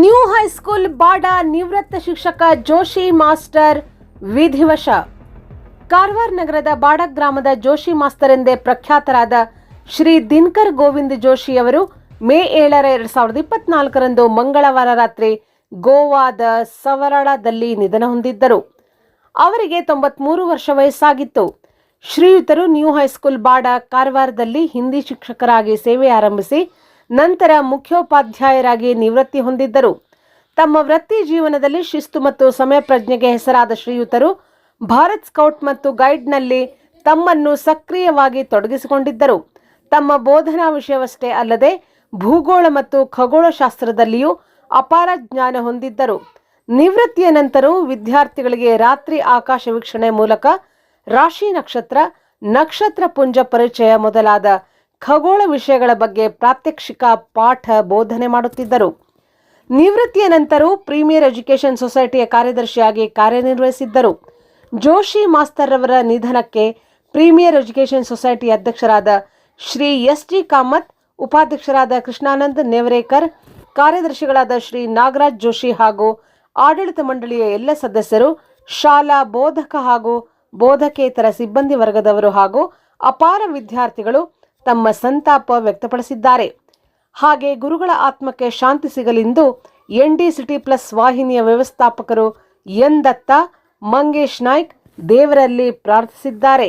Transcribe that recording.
New high school ಬಾಡ ನಿವೃತ್ತ ಶಿಕ್ಷಕ Joshi master ವಿಧಿವಶ Karwar ನಗರದ ಬಾಡ ಗ್ರಾಮದ ಜೋಶಿ ಮಾಸ್ತರ್ ಎಂದೇ ಪ್ರಖ್ಯಾತರಾದ ಶ್ರೀ ದಿನಕರ್ ಗೋವಿಂದ ಜೋಶಿ ಅವರು ಮೇ ಏಳರ ಎರಡ್ ಸಾವಿರದ ಇಪ್ಪತ್ನಾಲ್ಕರಂದು ಮಂಗಳವಾರ ರಾತ್ರಿ ಗೋವಾದ ಸವರಳದಲ್ಲಿ ನಿಧನ ಹೊಂದಿದ್ದರು. ಅವರಿಗೆ ತೊಂಬತ್ಮೂರು ವರ್ಷ ವಯಸ್ಸಾಗಿತ್ತು. ಶ್ರೀಯುತರು ನ್ಯೂ ಹೈಸ್ಕೂಲ್ ಬಾಡ ಕಾರವಾರದಲ್ಲಿ ಹಿಂದಿ ಶಿಕ್ಷಕರಾಗಿ ಸೇವೆ ಆರಂಭಿಸಿ ನಂತರ ಮುಖ್ಯೋಪಾಧ್ಯಾಯರಾಗಿ ನಿವೃತ್ತಿ ಹೊಂದಿದ್ದರು. ತಮ್ಮ ವೃತ್ತಿ ಜೀವನದಲ್ಲಿ ಶಿಸ್ತು ಮತ್ತು ಸಮಯ ಪ್ರಜ್ಞೆಗೆ ಹೆಸರಾದ ಶ್ರೀಯುತರು ಭಾರತ್ ಸ್ಕೌಟ್ ಮತ್ತು ಗೈಡ್ನಲ್ಲಿ ತಮ್ಮನ್ನು ಸಕ್ರಿಯವಾಗಿ ತೊಡಗಿಸಿಕೊಂಡಿದ್ದರು. ತಮ್ಮ ಬೋಧನಾ ವಿಷಯವಷ್ಟೇ ಅಲ್ಲದೆ ಭೂಗೋಳ ಮತ್ತು ಖಗೋಳಶಾಸ್ತ್ರದಲ್ಲಿಯೂ ಅಪಾರ ಜ್ಞಾನ ಹೊಂದಿದ್ದರು. ನಿವೃತ್ತಿಯ ನಂತರವೂ ವಿದ್ಯಾರ್ಥಿಗಳಿಗೆ ರಾತ್ರಿ ಆಕಾಶ ವೀಕ್ಷಣೆ ಮೂಲಕ ರಾಶಿ ನಕ್ಷತ್ರ ನಕ್ಷತ್ರ ಪುಂಜ ಪರಿಚಯ ಮೊದಲಾದ ಖಗೋಳ ವಿಷಯಗಳ ಬಗ್ಗೆ ಪ್ರಾತ್ಯಕ್ಷಿಕ ಪಾಠ ಬೋಧನೆ ಮಾಡುತ್ತಿದ್ದರು. ನಿವೃತ್ತಿಯ ನಂತರ ಪ್ರೀಮಿಯರ್ ಎಜುಕೇಷನ್ ಸೊಸೈಟಿಯ ಕಾರ್ಯದರ್ಶಿಯಾಗಿ ಕಾರ್ಯನಿರ್ವಹಿಸಿದ್ದರು. ಜೋಶಿ ಮಾಸ್ತರ್ ಅವರ ನಿಧನಕ್ಕೆ ಪ್ರೀಮಿಯರ್ ಎಜುಕೇಷನ್ ಸೊಸೈಟಿ ಅಧ್ಯಕ್ಷರಾದ ಶ್ರೀ ಎಸ್ ಟಿ ಕಾಮತ್, ಉಪಾಧ್ಯಕ್ಷರಾದ ಕೃಷ್ಣಾನಂದ್ ನೇವರೇಕರ್, ಕಾರ್ಯದರ್ಶಿಗಳಾದ ಶ್ರೀ ನಾಗರಾಜ್ ಜೋಶಿ ಹಾಗೂ ಆಡಳಿತ ಮಂಡಳಿಯ ಎಲ್ಲ ಸದಸ್ಯರು, ಶಾಲಾ ಬೋಧಕ ಹಾಗೂ ಬೋಧಕೇತರ ಸಿಬ್ಬಂದಿ ವರ್ಗದವರು ಹಾಗೂ ಅಪಾರ ವಿದ್ಯಾರ್ಥಿಗಳು ತಮ್ಮ ಸಂತಾಪ ವ್ಯಕ್ತಪಡಿಸಿದ್ದಾರೆ. ಹಾಗೆ ಗುರುಗಳ ಆತ್ಮಕ್ಕೆ ಶಾಂತಿ ಸಿಗಲೆಂದು ಎನ್ ಡಿ ಸಿಟಿ ಪ್ಲಸ್ ವಾಹಿನಿಯ ವ್ಯವಸ್ಥಾಪಕರು ಎನ್ ದತ್ತ, ಮಂಗೇಶ್ ನಾಯ್ಕ್ ದೇವರಲ್ಲಿ ಪ್ರಾರ್ಥಿಸಿದ್ದಾರೆ.